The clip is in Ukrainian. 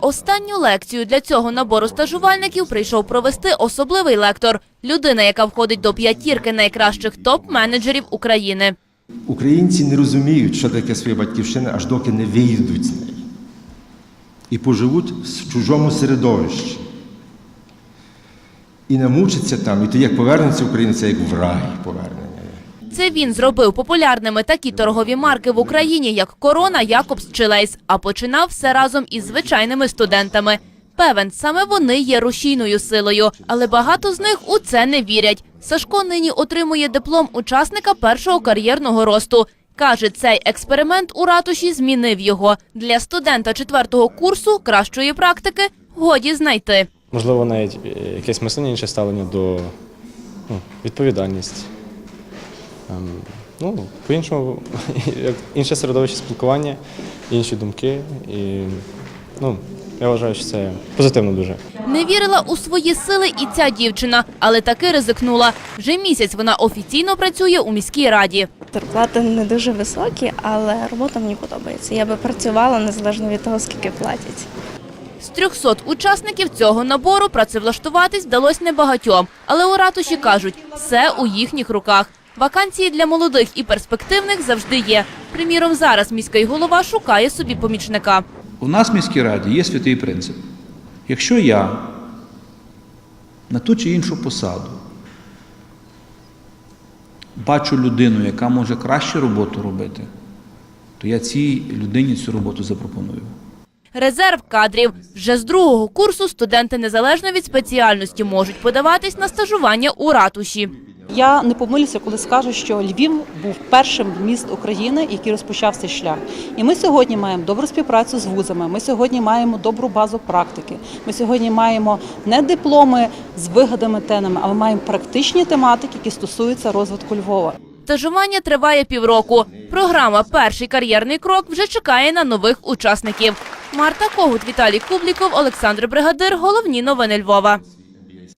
Останню лекцію для цього набору стажувальників прийшов провести особливий лектор – людина, яка входить до п'ятірки найкращих топ-менеджерів України. Українці не розуміють, що таке своя батьківщина, аж доки не виїдуть з неї. І поживуть в чужому середовищі. І намучаться там, і тоді як повернеться в Україну, це як в рай повернення. Це він зробив популярними такі торгові марки в Україні, як Корона, Якобс чи Лейс, а починав все разом із звичайними студентами. Певен, саме вони є рушійною силою, але багато з них у це не вірять. Сашко нині отримує диплом учасника першого кар'єрного росту. Каже, цей експеримент у ратуші змінив його. Для студента четвертого курсу кращої практики годі знайти. Можливо, навіть е, якесь мислення інше ставлення до ну, відповідальності. Ем, ну, по-іншому, інше середовище спілкування, інші думки. І ну, я вважаю, що це позитивно дуже. Не вірила у свої сили і ця дівчина, але таки ризикнула. Вже місяць вона офіційно працює у міській раді. Зарплати не дуже високі, але робота мені подобається. Я би працювала незалежно від того, скільки платять. З 300 учасників цього набору працевлаштуватись вдалося небагатьом. Але у ратуші кажуть, все у їхніх руках. Вакансії для молодих і перспективних завжди є. Приміром, зараз міський голова шукає собі помічника. У нас в міській раді є святий принцип. Якщо я на ту чи іншу посаду бачу людину, яка може краще роботу робити, то я цій людині цю роботу запропоную. Резерв кадрів. Вже з другого курсу студенти незалежно від спеціальності можуть подаватись на стажування у ратуші. Я не помилюся, коли скажу, що Львів був першим міст України, який розпочав цей шлях. І ми сьогодні маємо добру співпрацю з вузами. Ми сьогодні маємо добру базу практики. Ми сьогодні маємо не дипломи з вигаданими темами, а ми маємо практичні тематики, які стосуються розвитку Львова. Стажування триває півроку. Програма Перший кар'єрний крок вже чекає на нових учасників. Марта Когут, Віталій Кубліков, Олександр Бригадир. Головні новини Львова.